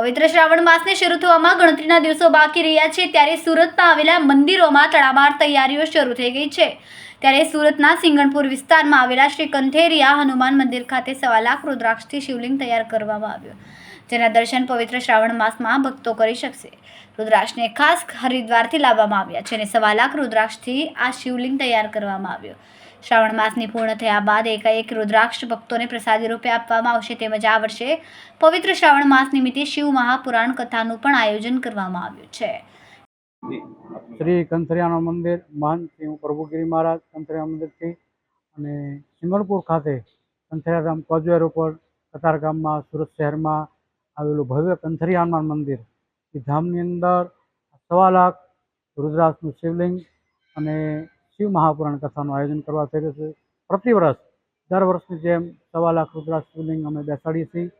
પવિત્ર શ્રાવણ માસને શરૂ થવામાં ગણતરીના દિવસો બાકી રહ્યા છે, ત્યારે સુરતમાં આવેલા મંદિરોમાં તડામાર તૈયારીઓ શરૂ થઈ ગઈ છે. ત્યારે સુરતના સિંગણપુર વિસ્તારમાં આવેલા શ્રી કંથેરિયા હનુમાન મંદિર ખાતે સવા લાખ રુદ્રાક્ષથી શિવલિંગ તૈયાર કરવામાં આવ્યો. જેના દર્શન પવિત્ર શ્રાવણ માસમાં ભક્તો કરી શકશે. રુદ્રાક્ષને ખાસ હરિદ્વારથી લાવવામાં આવ્યા છે અને સવા લાખ રુદ્રાક્ષથી આ શિવલિંગ તૈયાર કરવામાં આવ્યો. શ્રાવણ માસની પૂર્ણ થયા બાદ એકાએક રુદ્રાક્ષ ભક્તોને પ્રસાદી રૂપે આપવામાં આવશે તેમજ આ વર્ષે પવિત્ર શ્રાવણ માસ નિમિત્તે શિવ મહાપુરાણ કથાનું પણ આયોજન કરવામાં આવ્યું છે. શ્રી કંથરિયાનું મંદિર શ્રી હું પ્રભુગીરી મહારાજ કંથરિયા મંદિરથી અને સિંગણપુર ખાતે કંથરિયાધામ કોજવેર ઉપર કતારગામમાં સુરત શહેરમાં આવેલું ભવ્ય કંથરિયા હનુમાન મંદિર. એ ધામની અંદર સવા લાખ રુદ્રાક્ષનું શિવલિંગ અને શિવ મહાપુરાણ કથાનું આયોજન કરવા થઈ છે. પ્રતિ વર્ષ, દર વર્ષની જેમ સવા લાખ રૂપિયા શિવલિંગ અમે બેસાડીએ છીએ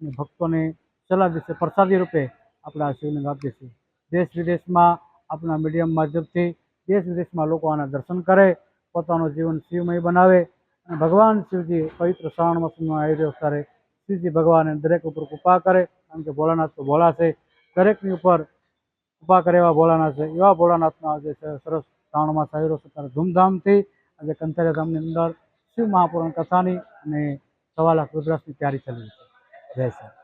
અને ભક્તોને સલાહ દિવસે પ્રસાદી રૂપે આપણે આ શિવલિંગ આપીએ છીએ. દેશ વિદેશમાં આપણા મીડિયમ માધ્યમથી દેશ વિદેશમાં લોકો આના દર્શન કરે, પોતાનું જીવન શિવમય બનાવે અને ભગવાન શિવજી પવિત્ર શ્રાવણ આવી રહ્યો ત્યારે શિવજી ભગવાન દરેક ઉપર કૃપા કરે, કારણ કે ભોળાનાથ તો ભોળા છે. દરેકની ઉપર કૃપા કરે એવા ભોળાનાથ છે એવા ભોળાનાથના જે સરસ શ્રાવણ માસ આવી ત્યારે ધૂમધામથી આજે કંથરિયા ધામની અંદર શિવ મહાપુરાણ કથાની અને સવા લાખ રુદ્રાક્ષની તૈયારી ચાલી છે. જય શ્રી